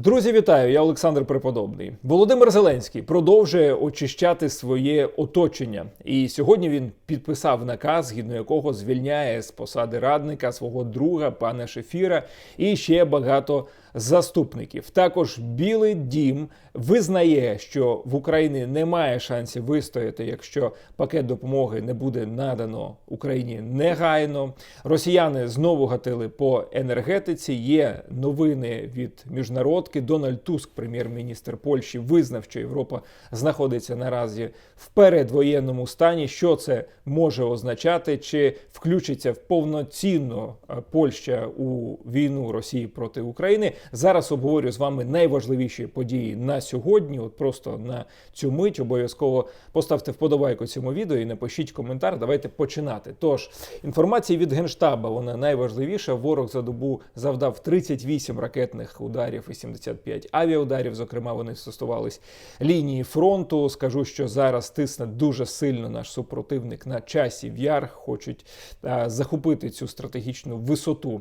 Друзі, вітаю! Я Олександр Преподобний. Володимир Зеленський продовжує очищати своє оточення, і сьогодні він підписав наказ, згідно якого звільняє з посади радника свого друга пана Шефіра і ще багато заступників. Також Білий Дім визнає, що в Україні немає шансів вистояти, якщо пакет допомоги не буде надано Україні негайно. Росіяни знову гатили по енергетиці. Є новини від міжнародки. Дональд Туск, прем'єр-міністр Польщі, визнав, що Європа знаходиться наразі в передвоєнному стані. Що це може означати? Чи включиться в повноцінно е, Польща у війну Росії проти України? Зараз обговорю з вами найважливіші події на сьогодні. От просто на цю мить обов'язково поставте вподобайку цьому відео і напишіть коментар. Давайте починати. Тож інформація від генштаба вона найважливіша. Ворог за добу завдав 38 ракетних ударів і 75 авіаударів. Зокрема, вони стосувались лінії фронту. Скажу, що зараз тисне дуже сильно наш супротивник на часі яр. Хочуть а, захопити цю стратегічну висоту е,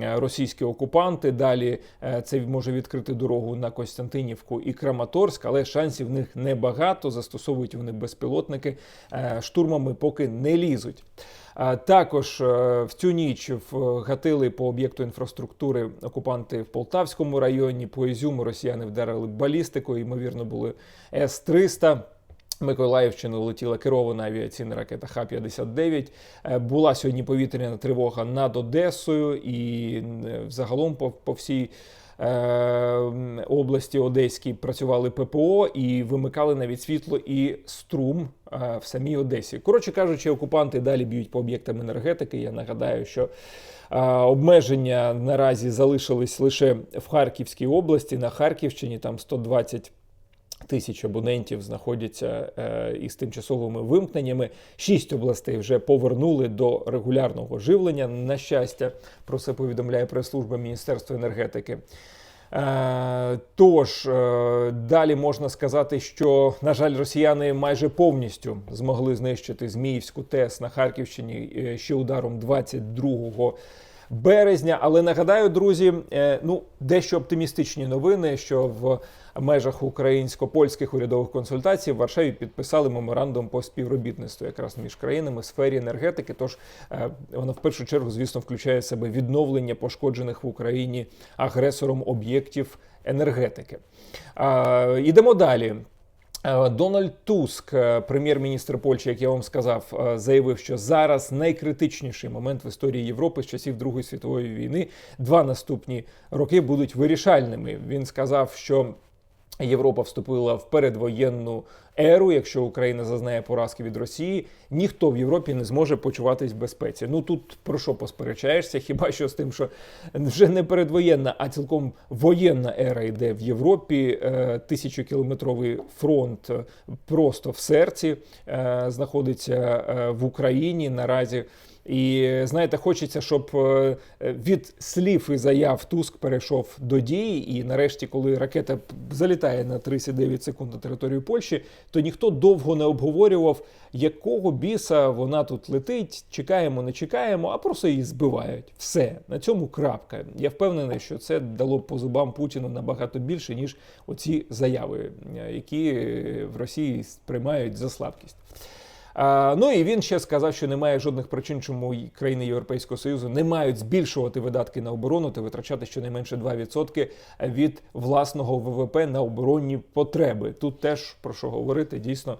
російські окупанти. Далі е, це може відкрити дорогу на Костянтинівку і Краматорськ, але шансів в них небагато. Застосовують вони безпілотники е, штурмами, поки не лізуть. Також е, в цю ніч вгатили по об'єкту інфраструктури окупанти в Полтавському районі. По Ізюму росіяни вдарили балістикою, ймовірно, були С-300. Миколаївщину летіла керована авіаційна ракета Х-59. Е, Була сьогодні повітряна тривога над Одесою і взагалом по, по всій е, області Одеській працювали ППО і вимикали навіть світло і струм е, в самій Одесі. Коротше кажучи, окупанти далі б'ють по об'єктам енергетики. Я нагадаю, що обмеження наразі залишились лише в Харківській області. На Харківщині там 120 тисяч абонентів знаходяться е, із тимчасовими вимкненнями. Шість областей вже повернули до регулярного живлення. На щастя, про це повідомляє прес-служба Міністерства енергетики. Е, Тож е, далі можна сказати, що на жаль, росіяни майже повністю змогли знищити Зміївську ТЕС на Харківщині ще ударом 22 березня. Але нагадаю, друзі, е, ну дещо оптимістичні новини, що в межах українсько-польських урядових консультацій в Варшаві підписали меморандум по співробітництву якраз між країнами в сфері енергетики. Тож е, воно в першу чергу, звісно, включає в себе відновлення пошкоджених в Україні агресором об'єктів енергетики. Ідемо далі. Е, Дональд Туск, е, прем'єр-міністр Польщі, як я вам сказав, е, заявив, що зараз найкритичніший момент в історії Європи з часів Другої світової війни. Два наступні роки будуть вирішальними. Він сказав, що Європа вступила в передвоєнну еру. Якщо Україна зазнає поразки від Росії, ніхто в Європі не зможе почуватись в безпеці. Ну тут про що посперечаєшся? Хіба що з тим, що вже не передвоєнна, а цілком воєнна ера йде в Європі. Е, Тисячокілометровий фронт просто в серці е, знаходиться е, в Україні наразі. І знаєте, хочеться, щоб е, від слів і заяв Туск перейшов до дій. І нарешті, коли ракета залітає на 39 секунд на територію Польщі, то ніхто довго не обговорював, якого біса вона тут летить. Чекаємо, не чекаємо, а просто її збивають. Все на цьому крапка. Я впевнений, що це дало по зубам Путіну набагато більше ніж оці заяви, е, які в Росії сприймають за слабкість. А, ну і він ще сказав, що немає жодних причин, чому країни Європейського союзу не мають збільшувати видатки на оборону та витрачати щонайменше 2% від власного ВВП на оборонні потреби. Тут теж про що говорити дійсно.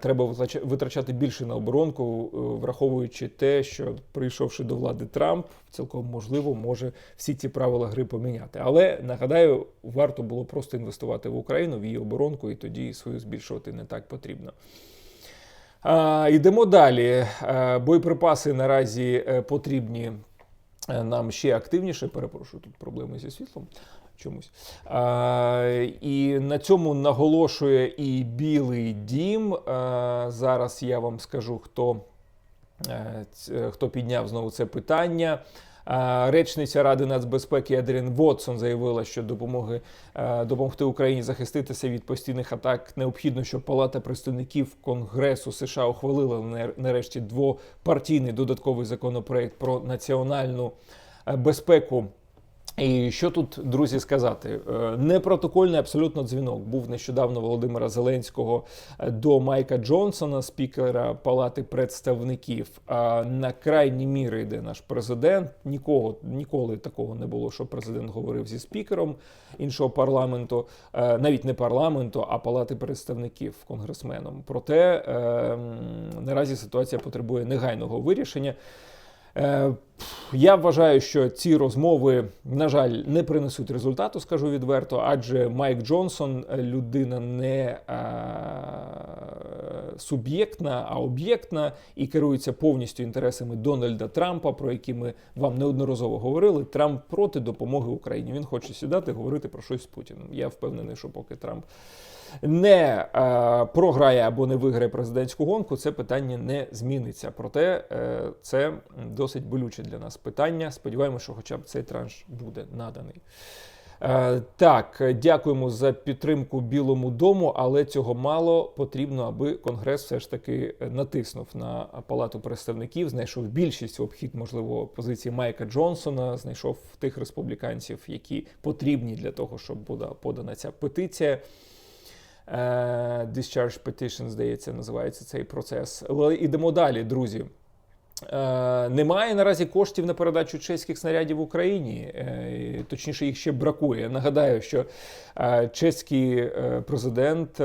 Треба витрачати більше на оборонку, е, враховуючи те, що прийшовши до влади Трамп, цілком можливо може всі ці правила гри поміняти. Але нагадаю, варто було просто інвестувати в Україну, в її оборонку, і тоді свою збільшувати не так потрібно. Йдемо далі. Е, Боєприпаси наразі е, потрібні е, нам ще активніше. Перепрошую, тут проблеми зі світлом чомусь. А, і на цьому наголошує і Білий Дім. А, зараз я вам скажу, хто, хто підняв знову це питання. Речниця Ради нацбезпеки Адрін Вотсон заявила, що допомоги е, допомогти Україні захиститися від постійних атак необхідно, щоб Палата представників Конгресу США ухвалила нар- нарешті двопартійний додатковий законопроект про національну е, безпеку І що тут, друзі, сказати? Е, Непротокольний абсолютно дзвінок був нещодавно Володимира Зеленського е, до Майка Джонсона, спікера Палати представників. На крайні міри йде наш президент. Нікого ніколи такого не було, що президент говорив зі спікером іншого парламенту, е, навіть не парламенту, а палати представників конгресменом. Проте е, наразі ситуація потребує негайного вирішення. Я вважаю, що ці розмови, на жаль, не принесуть результату, скажу відверто, адже Майк Джонсон е, людина не е, суб'єктна, а об'єктна і керується повністю інтересами Дональда Трампа, про які ми вам неодноразово говорили. Трамп проти допомоги Україні. Він хоче сідати, говорити про щось з Путіним. Я впевнений, що поки Трамп не е, програє або не виграє президентську гонку, це питання не зміниться. Проте е, це досить болюче для нас питання. Сподіваємося, що хоча б цей транш буде наданий. Е, Так, дякуємо за підтримку Білому дому, але цього мало потрібно, аби Конгрес все ж таки натиснув на Палату представників, знайшов більшість обхід, можливо, позиції Майка Джонсона, знайшов тих республіканців, які потрібні для того, щоб була подана ця петиція. Е, Discharge Petition, здається, називається цей процес. Але ідемо далі, друзі. Е, Немає наразі коштів на передачу чеських снарядів в Україні. Е, Точніше, їх ще бракує. Нагадаю, що е, чеський президент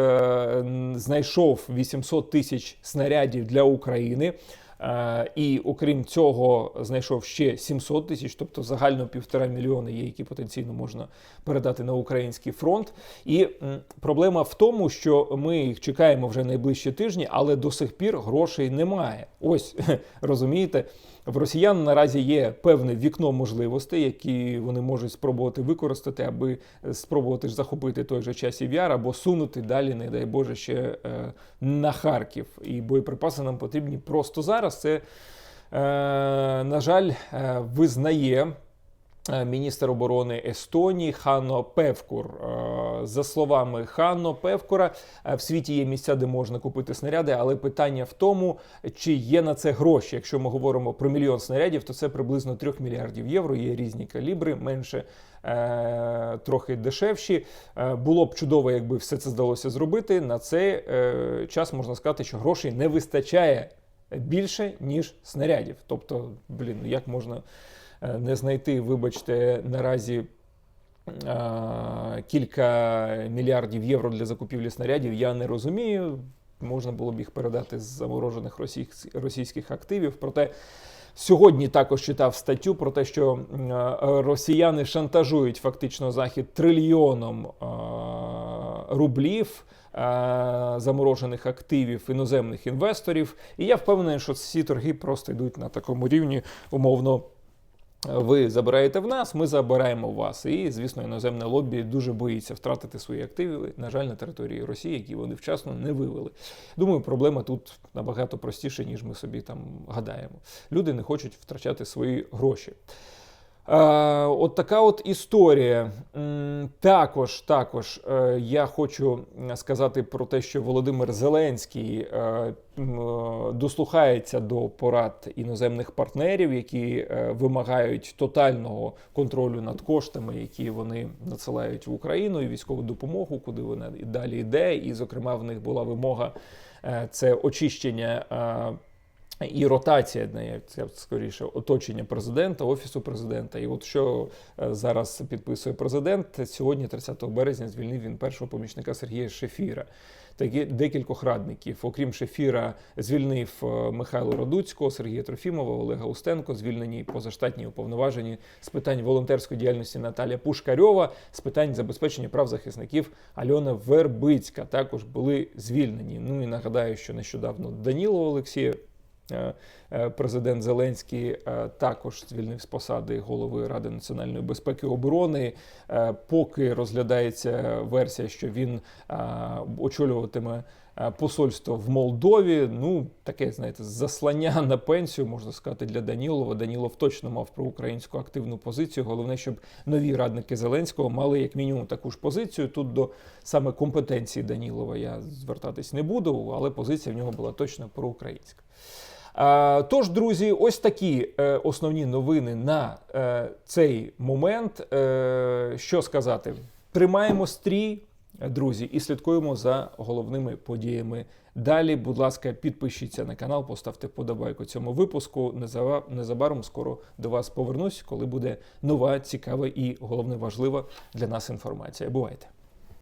знайшов 800 тисяч снарядів для України. Е, І окрім цього, знайшов ще 700 тисяч, тобто загально півтора мільйони є, які потенційно можна передати на український фронт. І проблема в тому, що ми їх чекаємо вже найближчі тижні, але до сих пір грошей немає. Ось розумієте. В росіян наразі є певне вікно можливостей, які вони можуть спробувати використати, аби е, спробувати захопити той же часів яр або сунути далі, не дай Боже, ще е, на Харків. І боєприпаси нам потрібні просто зараз. Це, е, на жаль, визнає. Е, Міністр оборони Естонії Ханно Певкур. Е, За словами Ханно Певкура, е, в світі є місця, де можна купити снаряди, але питання в тому, чи є на це гроші. Якщо ми говоримо про мільйон снарядів, то це приблизно 3 мільярдів євро. Є різні калібри, менше. Трохи дешевші. Було б чудово, якби все це здалося зробити. На цей час можна сказати, що грошей не вистачає більше, ніж снарядів. Тобто, блін, як можна не знайти, вибачте, наразі е, кілька мільярдів євро для закупівлі снарядів, я не розумію. Можна було б їх передати з заморожених російських, активів. Проте сьогодні також читав статтю про те, що е, росіяни шантажують фактично захід трильйоном е, рублів. е, Заморожених активів іноземних інвесторів, і я впевнений, що ці торги просто йдуть на такому рівні, умовно. Ви забираєте в нас, ми забираємо вас. І, звісно, іноземне лобі дуже боїться втратити свої активи, на жаль, на території Росії, які вони вчасно не вивели. Думаю, проблема тут набагато простіша, ніж ми собі там гадаємо. Люди не хочуть втрачати свої гроші. Е, от така от історія. Також, також е, я хочу сказати про те, що Володимир Зеленський е, дослухається до порад іноземних партнерів, які вимагають тотального контролю над коштами, які вони надсилають в Україну і військову допомогу, куди вона далі йде. І, зокрема, в них була вимога це очищення. І ротація, не, це скоріше оточення президента, офісу президента. І от що е, зараз підписує президент, сьогодні, 30 березня, звільнив він першого помічника Сергія Шефіра. Такі декількох радників. Окрім Шефіра, звільнив е, Михайло Радуцького, Сергія Трофімова, Олега Устенко, звільнені позаштатні уповноважені з питань волонтерської діяльності Наталя Пушкарьова, з питань забезпечення прав захисників Альона Вербицька також були звільнені. Ну і нагадаю, що нещодавно Даніло Олексія. Е, е, Президент Зеленський е, також звільнив з посади голови Ради національної безпеки і оборони. Поки розглядається версія, що він очолюватиме посольство в Молдові. Ну, таке, знаєте, заслання на пенсію, можна сказати, для Данілова. Данілов точно мав проукраїнську активну позицію. Головне, щоб нові радники Зеленського мали як мінімум таку ж позицію. Тут до саме компетенції Данілова я звертатись не буду, але позиція в нього була точно проукраїнська. Тож, друзі, ось такі е, основні новини на е, цей момент. Е, що сказати? Тримаємо стрій, друзі, і слідкуємо за головними подіями. Далі, будь ласка, підпишіться на канал, поставте вподобайку цьому випуску. Незабаром скоро до вас повернусь, коли буде нова, цікава і головне важлива для нас інформація. Бувайте!